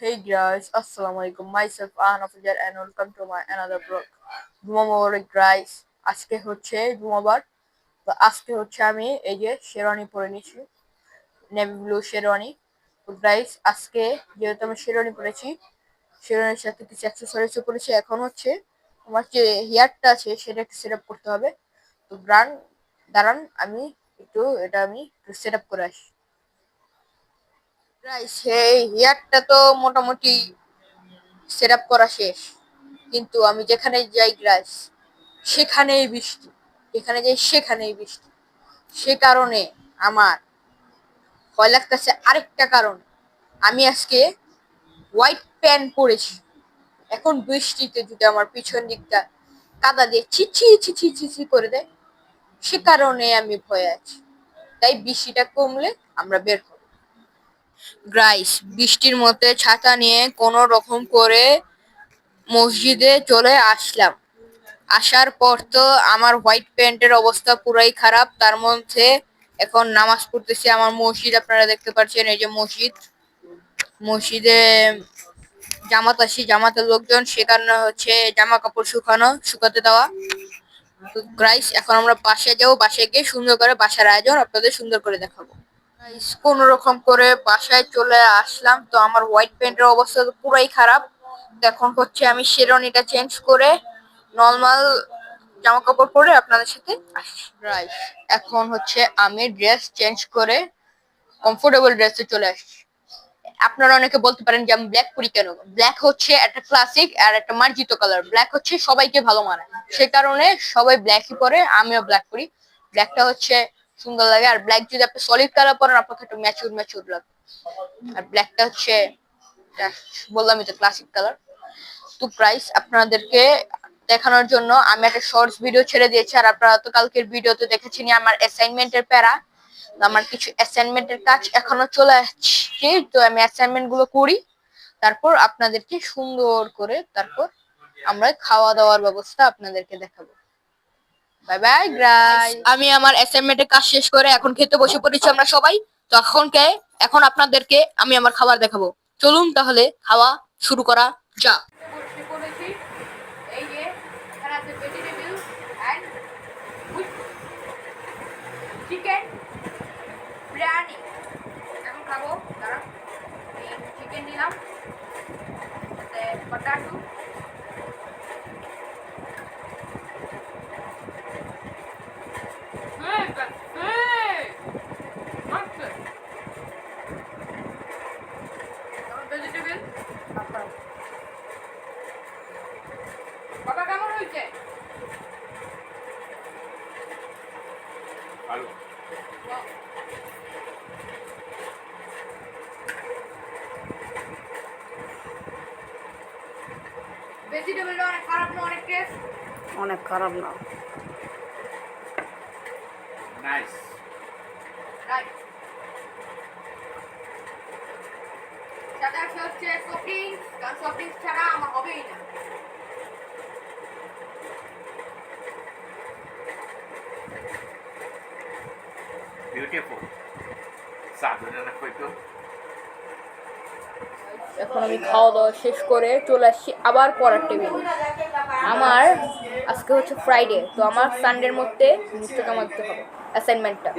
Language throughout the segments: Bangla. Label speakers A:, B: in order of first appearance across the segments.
A: Hey guys, Assalamu alaikum. Myself Ahan Afujar and welcome to my another vlog. জুমা মোবারক গাইস আজকে হচ্ছে জুমাবার তো আজকে হচ্ছে আমি এই যে শেরওয়ানি পরে নিয়েছি। Navy blue sherwani. তো গাইস আজকে যেহেতু আমি শেরওয়ানি পরেছি শেরওয়ানির সাথে কিছু অ্যাক্সেসরিজও পরেছি। এখন হচ্ছে আমার যে হেয়ারটা আছে সেটা একটু সেট আপ করতে হবে। তো গ্রান দাঁড়ান আমি একটু এটা আমি সেট আপ করে আসি। গাইস এই হেয়ারটা তো মোটামুটি সেট আপ করা শেষ। কিন্তু আমি যেখানে যাই গ্রাইস সেখানেই বৃষ্টি। যেখানে যাই, সেখানেই বৃষ্টি। সে কারণে আমার ভয় লাগতেছে আরেকটা কারণ। আমি আজকে হোয়াইট প্যান্ট পরেছি। এখন বৃষ্টিতে যদি আমার পিছন দিকটা কাদা দিয়ে ছিছি ছিছি ছিছি করে দেয়, সে কারণে আমি ভয়ে আছি। তাই বৃষ্টিটা কমলে আমরা বের হব। গ্রাইস, বৃষ্টির মধ্যে ছাতা নিয়ে কোনো রকম করে মসজিদে চলে আসলাম। আসার পর তো আমার হোয়াইট প্যান্টের অবস্থা পুরাই খারাপ, তার মধ্যে এখন নামাজ পড়তেছি আমার মসজিদ, আপনারা দেখতে পাচ্ছেন এই যে মসজিদ। মসজিদে জামাত আসি জামাতের লোকজন সে কারণে হচ্ছে জামা কাপড় শুকানো, শুকাতে দেওয়া। গ্রাইস, এখন আমরা বাসায় যাব, বাসায় গিয়ে সুন্দর করে বাসার আয়োজন আপনাদের সুন্দর করে দেখাবো। কোন রকম করে বাসায় চলে আসলাম। তো আমার হোয়াইট প্যান্টের অবস্থা তো পুরাই খারাপ। এখন হচ্ছে আমি শেরওয়ানিটা চেঞ্জ করে নর্মাল জামা কাপড় পরে আপনাদের সাথে রাইট এখন হচ্ছে আমি ড্রেস চেঞ্জ করে কমফোর্টেবল ড্রেসে চলে আসছি। আপনারা অনেকে বলতে পারেন যে আমি ব্ল্যাক পরি কেন? ব্ল্যাক হচ্ছে একটা ক্লাসিক আর একটা মার্জিত কালার ব্ল্যাক হচ্ছে সবাইকে ভালো মানায় সে কারণে সবাই ব্ল্যাকই পরে, আমিও ব্ল্যাক পরি। ব্ল্যাকটা হচ্ছে সুন্দর লাগে। আর ব্ল্যাক যদি আপনি সলিড কালার পরেন আপনাকে একটু ম্যাচুর ম্যাচুর লাগে আর ব্ল্যাকটা হচ্ছে আহ, বললামই তো ক্লাসিক কালার তো প্রাইস আপনাদেরকে দেখানোর জন্য আমি একটা শর্টস ভিডিও ছেড়ে দিয়েছি। আর আপনারা তো কালকের ভিডিওতে দেখেছেন আমার অ্যাসাইনমেন্টের প্যারা। আমার কিছু অ্যাসাইনমেন্টের কাজ এখনও চলে আসছে। তো আমি অ্যাসাইনমেন্টগুলো করি। তারপর আপনাদেরকে সুন্দর করে তারপর আমরা খাওয়া দাওয়ার ব্যবস্থা আপনাদেরকে দেখাবো। বাই বাই গ্রাই আমি আমার অ্যাসাইনমেন্টের কাজ শেষ করে এখন খেতে বসে পড়েছি আমরা সবাই তো এখন কে এখন আপনাদেরকে আমি আমার খাবার দেখাবো চলুন তাহলে খাওয়া শুরু করা যাক যে এখানে আছে ভেজিটেবল এন্ড চিকেন বিরিয়ানি এখন খাব দাঁড়া চিকেন নিলাম পটাটো ভেজিটেবলটা অনেক খারাপ না অনেক টেস্ট
B: অনেক খারাপ না।
C: নাইস
A: রাইট হচ্ছে সফটিং কারণ সফটিং ছাড়া আমার হবেই না।
C: বিউটিফুল সাধুটা না কইতো
A: এখন আমি খাওয়া দাওয়া শেষ করে চলে আসছি আবার পড়ার টেবিলে আমার আজকে হচ্ছে ফ্রাইডে তো আমার সানডের মধ্যে জিনিসটা জমা দিতে হবে অ্যাসাইনমেন্টটা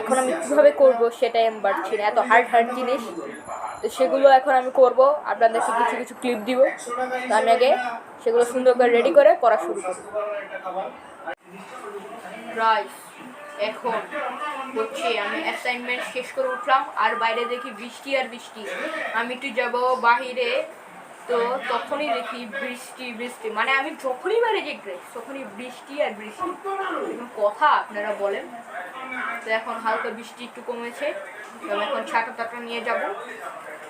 A: এখন আমি কীভাবে করব সেটাই আমি পারছি না, এত হার্ড হার্ড জিনিস। তো সেগুলো এখন আমি করব, আপনাদেরকে কিছু কিছু ক্লিপ দিব। তো আমি আগে সেগুলো সুন্দর করে রেডি করে পড়া শুরু করব। রাইস এখন। হচ্ছে, আমি অ্যাসাইনমেন্ট শেষ করে উঠলাম, আর বাইরে দেখি বৃষ্টি আর বৃষ্টি। আমি একটু যাব বাহিরে, তো তখনই দেখি বৃষ্টি বৃষ্টি। মানে আমি যখনই বাইরে যাই গ্রেস তখনই বৃষ্টি আর বৃষ্টি। কথা আপনারা বলেন। তো এখন হালকা বৃষ্টি একটু কমেছে আমি এখন ছাতা টাটা নিয়ে যাব।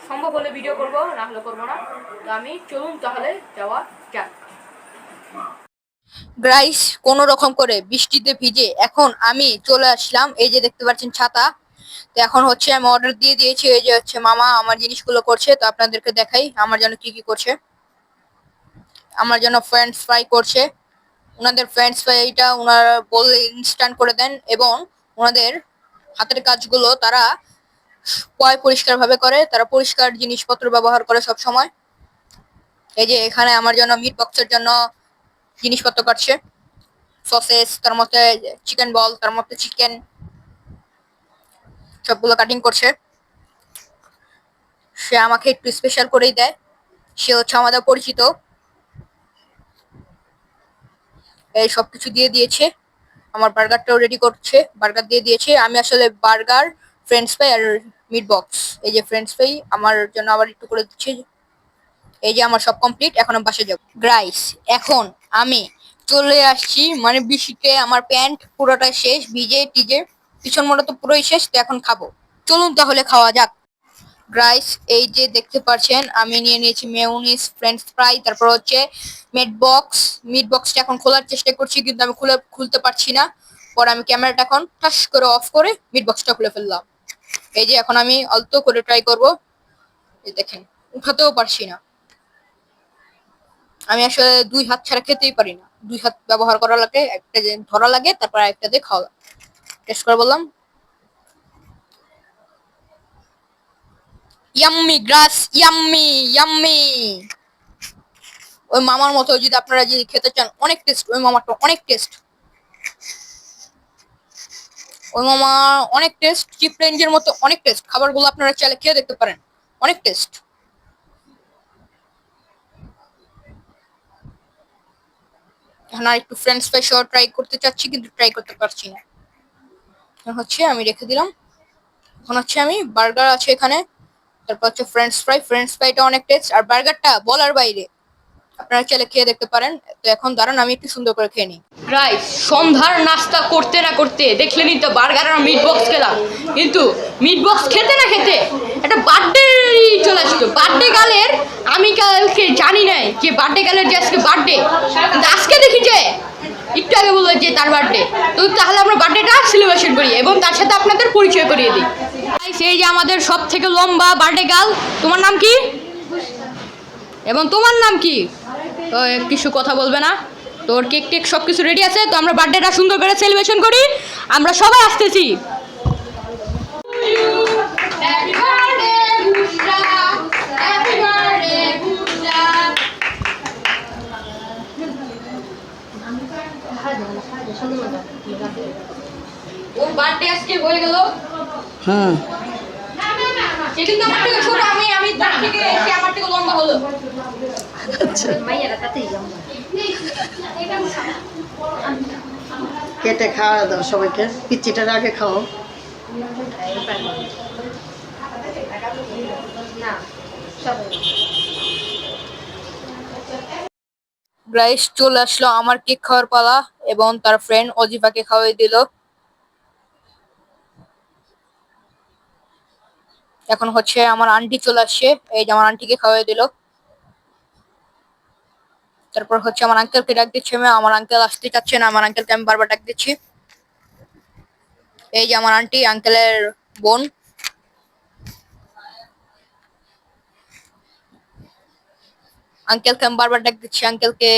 A: সম্ভব হলে ভিডিও করব, না হলে করব না। তো আমি চলুন তাহলে, যাওয়া যাক। গ্রাইস কোন রকম করে বৃষ্টিতে ভিজে এখন আমি চলে আসলাম, এই যে দেখতে পাচ্ছেন ছাতা। তো এখন হচ্ছে আমি অর্ডার দিয়ে দিয়েছি, এই যে হচ্ছে মামা আমার জিনিসগুলো করছে, তো আপনাদেরকে দেখাই আমার জন্য কি কি করছে। আমার জন্য ফ্রেঞ্চ ফ্রাই করছে। ওনাদের ফ্রেঞ্চ ফ্রাইটা ওনারা বললে ইনস্ট্যান্ট করে দেন এবং ওনাদের হাতের কাজগুলো তারা পয় পরিষ্কার ভাবে করে, তারা পরিষ্কার জিনিসপত্র ব্যবহার করে সব সময় এই যে এখানে আমার জন্য মিট বক্সের জন্য জিনিসপত্র কাটছে। সসেস তার মধ্যে চিকেন বল তার মধ্যে চিকেন সবগুলো কাটিং করছে। সে আমাকে একটু স্পেশাল করেই দেয়। সে হচ্ছে আমাদের পরিচিত। এই সব কিছু দিয়ে দিয়েছে। আমার বার্গারটাও রেডি করছে। বার্গার দিয়ে দিয়েছে। আমি আসলে বার্গার ফ্রেন্ডস ফ্রাই আর মিট বক্স এই যে ফ্রেন্ডস ফ্রাই আমার জন্য আবার একটু করে দিচ্ছে। এই যে আমার সব কমপ্লিট এখন বাসে যাব। গ্রাইস এখন আমি চলে আসছি মানে বৃষ্টিতে আমার প্যান্ট পুরোটা শেষ, ভিজে, টিজে, পিছন মোটা তো পুরোই শেষ, তো এখন খাব। চলুন তাহলে খাওয়া যাক। গ্রাইস এই যে দেখতে পাচ্ছেন আমি নিয়ে নিয়েছি মেউনিস ফ্রেঞ্চ ফ্রাই তারপর হচ্ছে মিট বক্স মিট বক্সটা এখন খোলার চেষ্টা করছি, কিন্তু আমি খুলে খুলতে পারছি না। পরে আমি ক্যামেরাটা এখন ঠাস করে অফ করে মিট বক্সটা খুলে ফেললাম। এই যে এখন আমি অল্প করে ট্রাই করব। দেখেন, উঠাতেও পারছি না। আমি আসলে দুই হাত ছাড়া খেতেই পারি না। দুই হাত ব্যবহার করা লাগে, একটা যে ধরা লাগে, তারপর একটা দিয়ে খাওয়া টেস্ট করে বললাম। ইয়াম্মি, গ্রাস, ইয়াম্মি ইয়াম্মি। ওই মামার মতো যদি আপনারা যদি খেতে চান, অনেক টেস্ট, ওই মামাটা অনেক টেস্ট। ওই মামা অনেক টেস্ট, চিপ রেঞ্জের মতো অনেক টেস্ট। খাবারগুলো আপনারা চাইলে খেয়ে দেখতে পারেন। অনেক টেস্ট। এখন আর একটু ফ্রেঞ্চ ফ্রাই সহ ট্রাই করতে চাচ্ছি, কিন্তু ট্রাই করতে পারছি না। এখন হচ্ছে আমি রেখে দিলাম। এখন হচ্ছে আমি বার্গার আছে এখানে। তারপর হচ্ছে ফ্রেঞ্চ ফ্রাই ফ্রেঞ্চ ফ্রাইটা অনেক টেস্ট আর বার্গারটা বলার বাইরে। আপনারা চাইলে খেয়ে দেখতে পারেন। তো এখন দাঁড়ান, আমি একটু সুন্দর করে খেয়ে নিই।
B: রাইস সন্ধ্যার নাস্তা করতে না করতে দেখলেনই তো বার্গার আর মিট বক্স খেলাম। কিন্তু মিট বক্স খেতে না খেতে একটা বার্থডে চলে আসতো বার্থডে গালের আমি কালকে জানি নাই যে বার্থডে গালের যে আজকে বার্থডে আজকে দেখি যে একটু আগে বলল যে তার বার্থডে তো তাহলে আমরা বার্থডেটা সেলিব্রেশন করি এবং তার সাথে আপনাদের পরিচয় করিয়ে দিই। এই যে আমাদের সব থেকে লম্বা বার্থডে গার্ল তোমার নাম কি? এবং তোমার নাম কি? কিছু কথা বলবে না। তোর কেক টেক সব কিছু রেডি আছে তো আমরা বার্থডেটা সুন্দর করে সেলিব্রেশন করি। আমরা সবাই আসতেছি। ওর বার্থডে আজকে হয়ে গেল।
D: হুম
B: সে কিন্তু আমার থেকে ছোট আমি আমি তার থেকে সে আমার থেকে লম্বা হলো।
D: কেটে খাওয়া দাও সবাইকে। পিচ্চিটার আগে খাও।
A: গ্রাইস চলে আসলো আমার কেক খাওয়ার পালা এবং তার ফ্রেন্ড অজিফাকে খাওয়াই দিল। এখন হচ্ছে আমার আন্টি চলে আসছে, এই যে আমার আন্টিকে খাওয়াই দিল। তারপর হচ্ছে আমার আঙ্কেলকে ডাক দিচ্ছে আমি আমার আঙ্কেল আসতে চাচ্ছে না আমার আঙ্কেলকে আমি বারবার ডাক দিচ্ছি। এই যে আমার আন্টি আঙ্কেলের বোন। আঙ্কেলকে আমি বারবার ডাক দিচ্ছি আঙ্কেলকে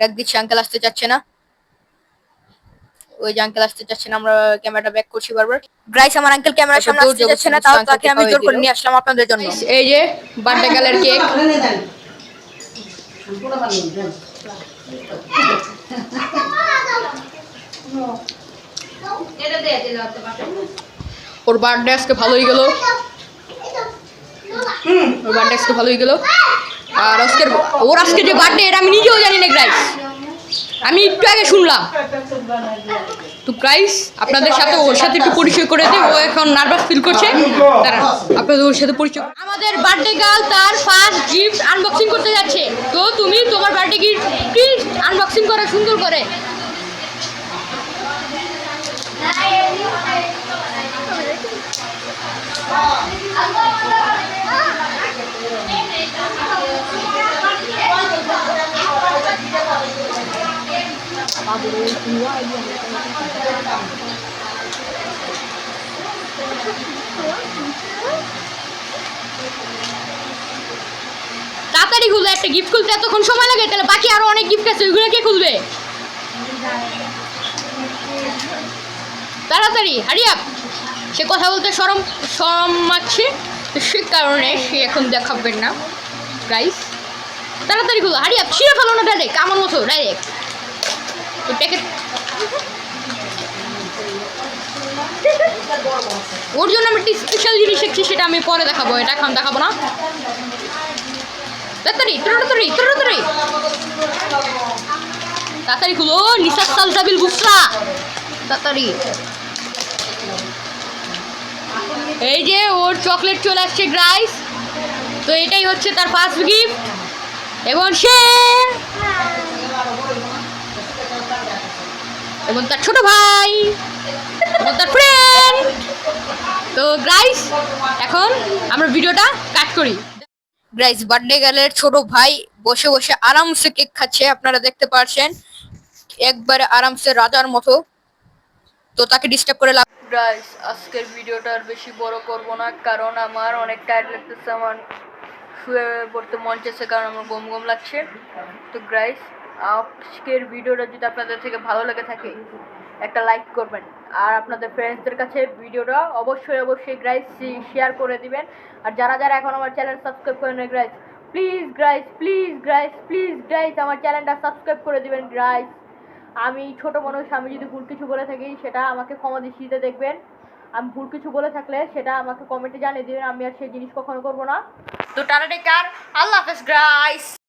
A: ডাক দিচ্ছি আঙ্কেল আসতে চাচ্ছে না। ওই যে আঙ্কেল আসতে চাচ্ছে না আমরা ক্যামেরাটা ব্যাক করছি বারবার। গ্রাইস আমার আঙ্কেল ক্যামেরার সামনে আসতে যাচ্ছে না তাও তাকে আমি জোর করে নিয়ে আসলাম আপনাদের জন্য।
B: এই যে বার্থডে গালের কেক ওর বার্থডে আজকে ভালোই গেল। ওর বার্থডে আজকে ভালোই গেল। আর আজকের ওর আজকে যে বার্থডে এটা আমি নিজেও জানি না গ্রাইস আমি একটু আগে শুনলাম। তো প্রাইস আপনাদের সাথে ওর সাথে একটু পরিচয় করে দিই, ও এখন নার্ভাস ফিল করছে। দাঁড়ান, আপনাদের ওর সাথে পরিচয় আমাদের বার্থডে গার্ল তার ফার্স্ট গিফট আনবক্সিং করতে যাচ্ছে। তো তুমি তোমার বার্থডে গিফট আনবক্সিং করে, সুন্দর করে। তাড়াতাড়ি খুলবে, একটা গিফট খুলতে এতক্ষণ সময় লাগে, তাহলে বাকি আরও অনেক গিফট আছে, ওইগুলো কে খুলবে? তাড়াতাড়ি হারি আপ সে কথা বলতে সরম সরম তো সে কারণে সে এখন দেখাবেন না। গাইস তাড়াতাড়ি খুলো হারিয়ে ছিঁড়ে ফেলো না ডাইরেক্ট আমার মতো ডাইরেক্ট প্যাকেট ওর জন্য আমি একটি স্পেশাল জিনিস শিখছি, সেটা আমি পরে দেখাবো। এটা এখন দেখাবো না। তাড়াতাড়ি তাড়াতাড়ি তাড়াতাড়ি। তাড়াতাড়ি খুলো, নিসার সালসাবিল গুসরা তাড়াতাড়ি। এই যে ওর চকলেট চলে আসছে গ্রাইস তো এটাই হচ্ছে তার ফার্স্ট গিফট এবং সে এবং তার ছোট ভাই এবং তার ফ্রেন্ড তো গ্রাইস এখন আমরা ভিডিওটা কাট করি।
A: গ্রাইস বার্থডে গার্লের ছোট ভাই বসে বসে আরামসে কেক খাচ্ছে আপনারা দেখতে পারছেন। একবারে আরামসে রাজার মতো। তো তাকে ডিস্টার্ব করে লাভ গ্রাইস আজকের ভিডিওটা আর বেশি বড় করব না কারণ আমার অনেক টায়ার্ড লাগতেছে আমার শুয়ে পড়তে মন চাইছে কারণ আমার গম গম লাগছে। তো গ্রাইস আজকের ভিডিওটা যদি আপনাদের থেকে ভালো লেগে থাকে, একটা লাইক করবেন। আর আপনাদের ফ্রেন্ডসদের কাছে ভিডিওটা অবশ্যই অবশ্যই গ্রাইস শেয়ার করে দিবেন। আর যারা যারা এখন আমার চ্যানেল সাবস্ক্রাইব করেন guys please guys please guys please guys আমার চ্যানেলটা সাবস্ক্রাইব করে দিবেন গ্রাইস আমি ছোট মানুষ, আমি যদি ভুল কিছু বলে থাকি, সেটা আমাকে ক্ষমা দৃষ্টিতে দেখবেন। আমি ভুল কিছু বলে থাকলে সেটা আমাকে কমেন্টে জানিয়ে দিবেন, আমি আর সেই জিনিস কখনো করব না। তো টাটা টেকার আল্লাহ হাফেজ গ্রাইস